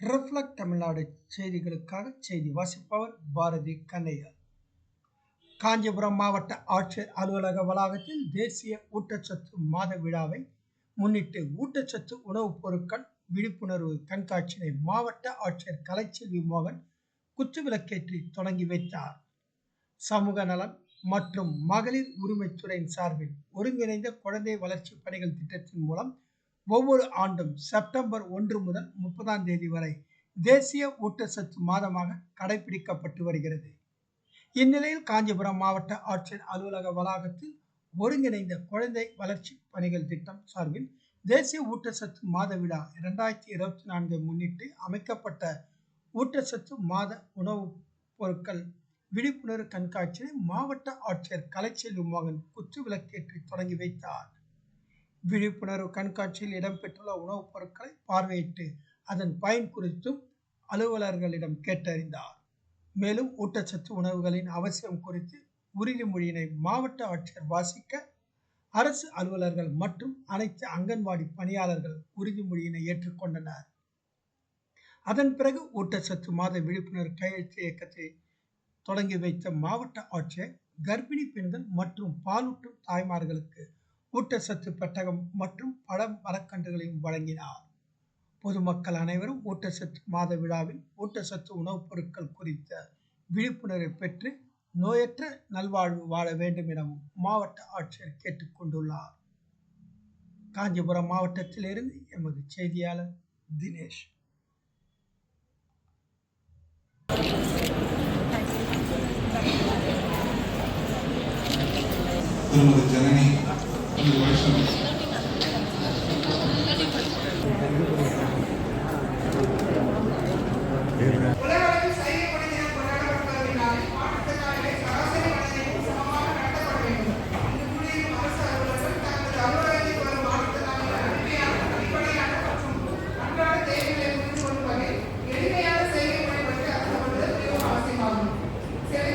Reflect Tamil Nadu செய்திகளுக்காக செய்தி வாசிப்பவர் பாரதி கண்ணையா. காஞ்சிபுரம் மாவட்ட ஆட்சியர் அலுவலக வளாகத்தில் தேசிய ஊட்டச்சத்து மாத விழாவை முன்னிட்டு ஊட்டச்சத்து உணவுப் பொருட்கள் விழிப்புணர்வு கண்காட்சியினை மாவட்ட ஆட்சியர் கலைச்செல்வி மோகன் குத்துவிளக்கேற்றி தொடங்கி வைத்தார். சமூக நலன் மற்றும் மகளிர் உரிமைத்துறையின் சார்பில் ஒருங்கிணைந்த குழந்தை வளர்ச்சி பணிகள் திட்டத்தின் மூலம் ஒவ்வொரு ஆண்டும் செப்டம்பர் ஒன்று முதல் முப்பதாம் தேதி வரை தேசிய ஊட்டச்சத்து மாதமாக கடைபிடிக்கப்பட்டு வருகிறது. இந்நிலையில் காஞ்சிபுரம் மாவட்ட ஆட்சியர் அலுவலக வளாகத்தில் ஒருங்கிணைந்த குழந்தை வளர்ச்சி பணிகள் திட்டம் சார்பில் தேசிய ஊட்டச்சத்து மாத விழா இரண்டாயிரத்தி இருபத்தி நான்கை முன்னிட்டு அமைக்கப்பட்ட ஊட்டச்சத்து மாத உணவுப் பொருட்கள் விழிப்புணர்வு கண்காட்சியை மாவட்ட ஆட்சியர் கலைச்செல்வி மோகன் குத்து விளக்கேற்றி தொடங்கி வைத்தார். விழிப்புணர்வு கண்காட்சியில் இடம்பெற்றுள்ள உணவுப் பொருட்களை பார்வையிட்டு அதன் பயன் குறித்தும் அலுவலர்களிடம் கேட்டறிந்தார். மேலும் ஊட்டச்சத்து உணவுகளின் அவசியம் குறித்து உறுதிமொழியினை மாவட்ட ஆட்சியர் வாசிக்க அரசு அலுவலர்கள் மற்றும் அனைத்து அங்கன்வாடி பணியாளர்கள் உறுதிமொழியினை ஏற்றுக்கொண்டனர். அதன் பிறகு ஊட்டச்சத்து மாத விழிப்புணர்வு கையெழுத்து இயக்கத்தை தொடங்கி வைத்த மாவட்ட ஆட்சியர் கர்ப்பிணி பெண்கள் மற்றும் பாலூட்டும் தாய்மார்களுக்கு ஊட்டச்சத்து பெட்டகம் மற்றும் பல மரக்கன்றுகளையும் வழங்கினார். பொதுமக்கள் அனைவரும் ஊட்டச்சத்து மாத விழாவில் ஊட்டச்சத்து உணவுப் பொருட்கள் குறித்த விழிப்புணர்வை பெற்று நோயற்ற நல்வாழ்வு வாழ வேண்டும் எனவும் மாவட்ட ஆட்சியர் கேட்டுக்கொண்டுள்ளார் காஞ்சிபுரம் மாவட்டத்திலிருந்து எமது செய்தியாளர் தினேஷ். திருமதி ஜனனி congratulations.